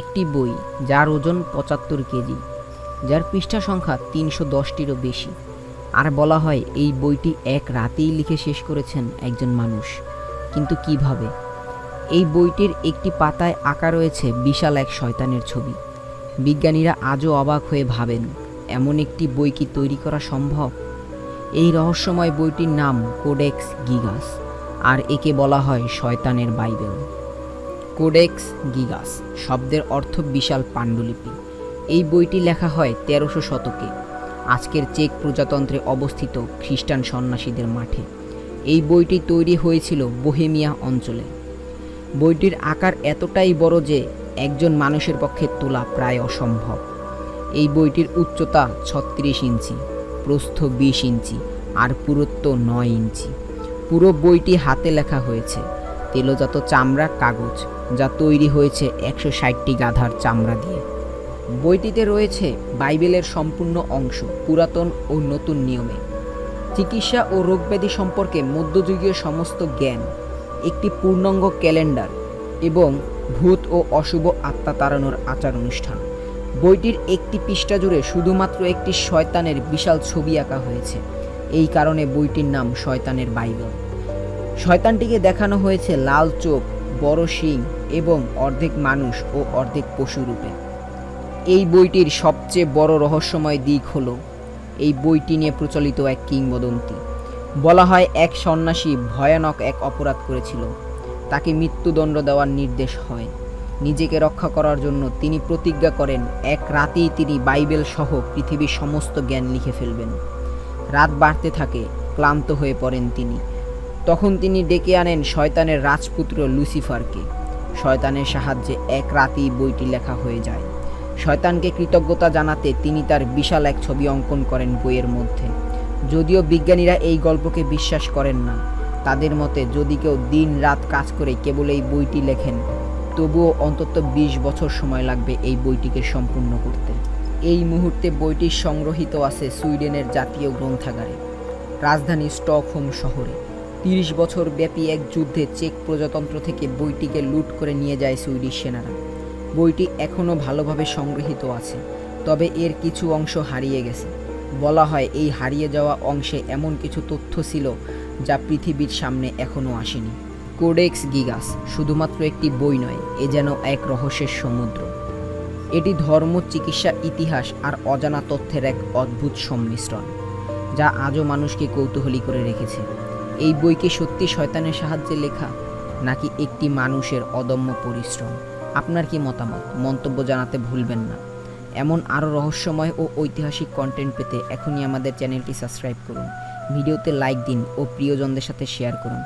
একটি বই যার ওজন পঁচাত্তর কেজি, যার পৃষ্ঠা সংখ্যা তিনশো দশটিরও বেশি। আর বলা হয় এই বইটি এক রাতেই লিখে শেষ করেছেন একজন মানুষ। কিন্তু কীভাবে? এই বইটির একটি পাতায় আঁকা রয়েছে বিশাল এক শয়তানের ছবি। বিজ্ঞানীরা আজও অবাক হয়ে ভাবেন, এমন একটি বই কি তৈরি করা সম্ভব? এই রহস্যময় বইটির নাম কোডেক্স গিগাস, আর একে বলা হয় শয়তানের বাইবেল। কোডেক্স গিগাস, শব্দের অর্থ বিশাল পাণ্ডুলিপি। এই বইটি লেখা হয় তেরোশো শতকে। আজকের চেক প্রজাতন্ত্রে অবস্থিত খ্রিস্টান সন্ন্যাসীদের মাঠে। এই বইটি তৈরি হয়েছিল বোহেমিয়া অঞ্চলে। বইটির আকার এতটাই বড় যে একজন মানুষের পক্ষে তোলা প্রায় অসম্ভব। এই বইটির উচ্চতা ছত্রিশ ইঞ্চি, প্রস্থ বিশ ইঞ্চি আর পুরুত্ব নয় ইঞ্চি। পুরো বইটি হাতে লেখা হয়েছে। তেলজাত চামড়া, কাগজ যা তৈরি হয়েছে একশো ষাটটি গাধার চামড়া দিয়ে। বইটিতে রয়েছে বাইবেলের সম্পূর্ণ অংশ, পুরাতন ও নতুন নিয়মে। চিকিৎসা ও রোগব্যাধি সম্পর্কে মধ্যযুগীয় সমস্ত জ্ঞান, একটি পূর্ণাঙ্গ ক্যালেন্ডার এবং ভূত ও অশুভ আত্মা তাড়ানোর আচার অনুষ্ঠান বইটির একটি পৃষ্ঠা জুড়ে শুধুমাত্র একটি শয়তানের বিশাল ছবি আঁকা হয়েছে। এই কারণে বইটির নাম শয়তানের বাইবেল। শয়তানটিকে দেখানো হয়েছে লাল চোখ বড় শিং এবং অর্ধেক মানুষ ও অর্ধেক পশু রূপে। এই বইটির সবচেয়ে বড় রহস্যময় দিক হল এই বইটি নিয়ে প্রচলিত এক কিংবদন্তি। বলা হয়, এক সন্ন্যাসী ভয়ানক এক অপরাধ করেছিল। তাকে মৃত্যুদণ্ড দেওয়ার নির্দেশ হয়। নিজেকে রক্ষা করার জন্য তিনি প্রতিজ্ঞা করেন, এক রাতেই তিনি বাইবেল সহ পৃথিবীর সমস্ত জ্ঞান লিখে ফেলবেন। রাত বাড়তে থাকে, ক্লান্ত হয়ে পড়েন তিনি। তখন তিনি ডেকে আনেন শয়তানের রাজপুত্র লুসিফারকে। শয়তানের সাহায্যে এক রাতেই বইটি লেখা হয়ে যায়। শয়তানকে কৃতজ্ঞতা জানাতে তিনি তার বিশাল এক ছবি অঙ্কন করেন বইয়ের মধ্যে। যদিও বিজ্ঞানীরা এই গল্পকে বিশ্বাস করেন না। তাদের মতে, যদি কেউ দিন রাত কাজ করে কেবল এই বইটি লেখেন, তবুও অন্তত ২০ বছর সময় লাগবে এই বইটিকে সম্পূর্ণ করতে। এই মুহূর্তে বইটি সংগ্রহীত আছে সুইডেনের জাতীয় গ্রন্থাগারে, রাজধানী স্টকহোম শহরে। তিরিশ বছর ব্যাপী এক যুদ্ধে চেক প্রজাতন্ত্র থেকে বইটিকে লুট করে নিয়ে যায় সুইডিশ সেনারা। বইটি এখনও ভালোভাবে সংগৃহীত আছে, তবে এর কিছু অংশ হারিয়ে গেছে। বলা হয় এই হারিয়ে যাওয়া অংশে এমন কিছু তথ্য ছিল যা পৃথিবীর সামনে এখনও আসেনি। কোডেক্স গিগাস শুধুমাত্র একটি বই নয়, এ যেন এক রহস্যের সমুদ্র। এটি ধর্ম, চিকিৎসা, ইতিহাস আর অজানা তথ্যের এক অদ্ভুত সংমিশ্রণ, যা আজও মানুষকে কৌতূহলী করে রেখেছে। এই বই কি সত্যি শয়তানের সাহায্যে লেখা নাকি একটি মানুষের অদম্য পরিশ্রম? আপনার কি মতামত? মন্তব্য জানাতে ভুলবেন না। এমন আরও রহস্যময় ও ঐতিহাসিক কন্টেন্ট পেতে এখনই আমাদের চ্যানেলটি সাবস্ক্রাইব করুন। ভিডিওতে লাইক দিন ও প্রিয়জনদের সাথে শেয়ার করুন।